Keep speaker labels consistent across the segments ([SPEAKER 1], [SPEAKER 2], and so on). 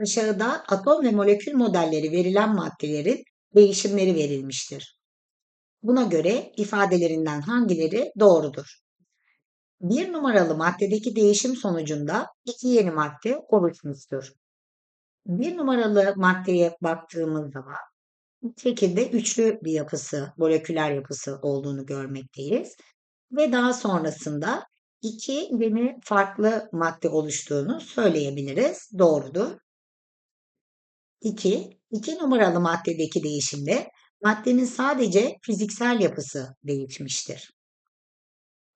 [SPEAKER 1] Aşağıda atom ve molekül modelleri verilen maddelerin değişimleri verilmiştir. Buna göre ifadelerinden hangileri doğrudur? Bir numaralı maddedeki değişim sonucunda iki yeni madde oluşmuştur. Bir numaralı maddeye baktığımız zaman bu şekilde üçlü bir yapısı, moleküler yapısı olduğunu görmekteyiz. Ve daha sonrasında iki yeni farklı madde oluştuğunu söyleyebiliriz. Doğrudur. 2. 2 numaralı maddedeki değişimde maddenin sadece fiziksel yapısı değişmiştir.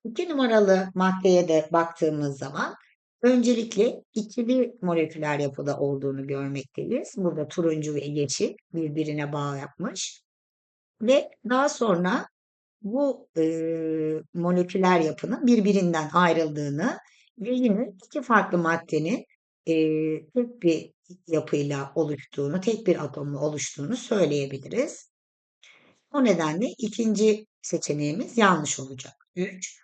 [SPEAKER 1] 2 numaralı maddeye de baktığımız zaman öncelikle ikili moleküler yapıda olduğunu görmekteyiz. Burada turuncu ve yeşil birbirine bağ yapmış. Ve daha sonra bu e, moleküler yapının birbirinden ayrıldığını ve yine iki farklı maddenin e, tek bir yapıyla oluştuğunu, tek bir atomla oluştuğunu söyleyebiliriz. O nedenle ikinci seçeneğimiz yanlış olacak. 3.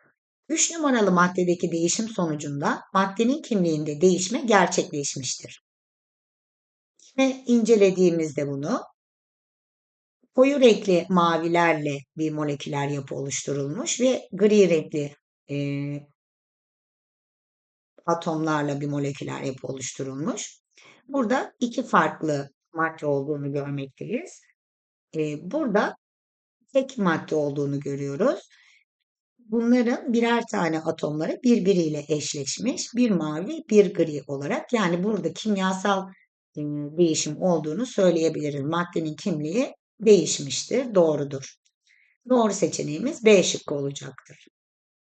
[SPEAKER 1] 3 numaralı maddedeki değişim sonucunda maddenin kimliğinde değişme gerçekleşmiştir. Ve incelediğimizde bunu koyu renkli mavilerle bir moleküler yapı oluşturulmuş ve gri renkli e, atomlarla bir moleküler yapı oluşturulmuş. Burada iki farklı madde olduğunu görmekteyiz. E, burada tek madde olduğunu görüyoruz. Bunların birer tane atomları birbiriyle eşleşmiş. Bir mavi, bir gri olarak. Yani burada kimyasal e, değişim olduğunu söyleyebiliriz. Maddenin kimliği değişmiştir. Doğrudur. Doğru seçeneğimiz B şıkkı olacaktır.